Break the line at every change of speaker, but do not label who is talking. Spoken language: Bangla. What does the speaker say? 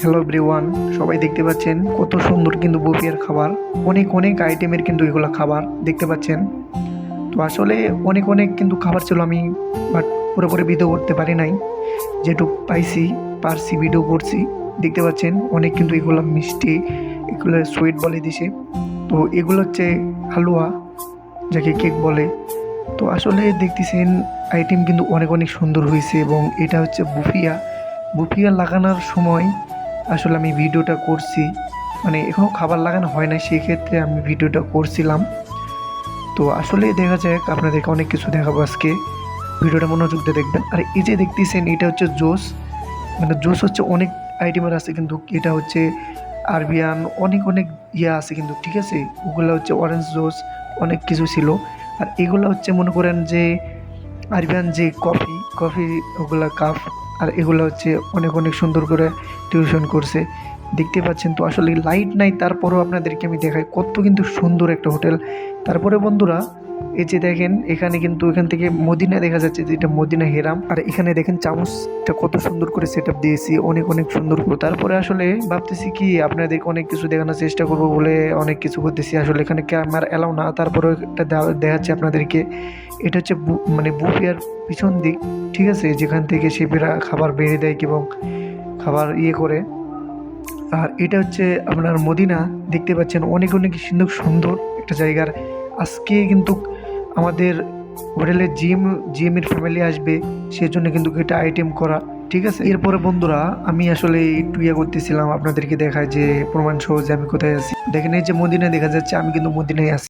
হ্যালো এভরিওয়ান সবাই দেখতে পাচ্ছেন কত সুন্দর কিন্তু বুফিয়ার খাবার। অনেক অনেক আইটেমের কিন্তু এগুলো খাবার দেখতে পাচ্ছেন। তো আসলে অনেক অনেক কিন্তু খাবার ছিল আমি বাট পুরোপুরি ভিডিও করতে পারি নাই। যেটুকু পাইছি, পারছি ভিডিও করছি, দেখতে পাচ্ছেন অনেক কিন্তু এগুলো মিষ্টি, এগুলো সুইট বলে দিছে। তো এগুলো হচ্ছে হালুয়া, যাকে কেক বলে। তো আসলে দেখতেছেন আইটেম কিন্তু অনেক অনেক সুন্দর হয়েছে এবং এটা হচ্ছে বুফিয়া। বুফিয়া লাগানোর সময় আসলে আমি ভিডিওটা করছি। মানে এখনও খাবার লাগানো হয় না সেই ক্ষেত্রে আমি ভিডিওটা করছিলাম। তো আসলে দেখা যাক, আপনাদেরকে অনেক কিছু দেখাবো আজকে। ভিডিওটা মনোযোগ দিয়ে দেখবেন। আর এই যে দেখতেছেন, এটা হচ্ছে জোস। মানে জোস হচ্ছে অনেক আইটেমের আছে কিন্তু এটা হচ্ছে আরবিয়ান, অনেক অনেক ইয়ে আছে কিন্তু, ঠিক আছে? ওগুলো হচ্ছে অরেঞ্জ জোস অনেক কিছু ছিল। আর এগুলো হচ্ছে মনে করেন যে আরবিয়ান যে কফি কফি ওগুলা কাপ আর এগুলো হচ্ছে অনেক অনেক সুন্দর করে টিউশন করছে। দেখতে পাচ্ছেন তো, আসলে লাইট নাই, তারপরেও আপনাদেরকে আমি দেখাই কত কিন্তু সুন্দর একটা হোটেল তারপরে বন্ধুরা এই যে দেখেন, এখানে কিন্তু এখান থেকে মদিনা দেখা যাচ্ছে যে এটা মদিনা হেরাম। আর এখানে দেখেন চামচটা কত সুন্দর করে সেট দিয়েছি, অনেক অনেক সুন্দর করে। তারপরে আসলে ভাবতেছি কি, আপনাদেরকে অনেক কিছু দেখানোর চেষ্টা করব বলে অনেক কিছু করতেছি। আসলে এখানে ক্যামেরা এলাও না, তারপরে একটা দেখাচ্ছে আপনাদেরকে। এটা হচ্ছে মানে বুফিয়ার পিছন দিক, ঠিক আছে? যেখান থেকে শেফেরা খাবার বেড়ে দেয় এবং খাবার ইয়ে করে। আর এটা হচ্ছে আপনার মদিনা, দেখতে পাচ্ছেন অনেক অনেক সুন্দর সুন্দর একটা জায়গার আজকে কিন্তু আমাদের হোটেলে জিম জিএমের ফ্যামিলি আসবে, সেজন্য কিন্তু এটা আইটেম করা, ঠিক আছে? এরপরে বন্ধুরা, আমি আসলে একটু ইয়ে করতেছিলাম, আপনাদেরকে দেখায় যে প্রমাণ সহ যে আমি কোথায় আছি। দেখেন এই যে মদিনায় দেখা যাচ্ছে, আমি কিন্তু মদিনায় আছি।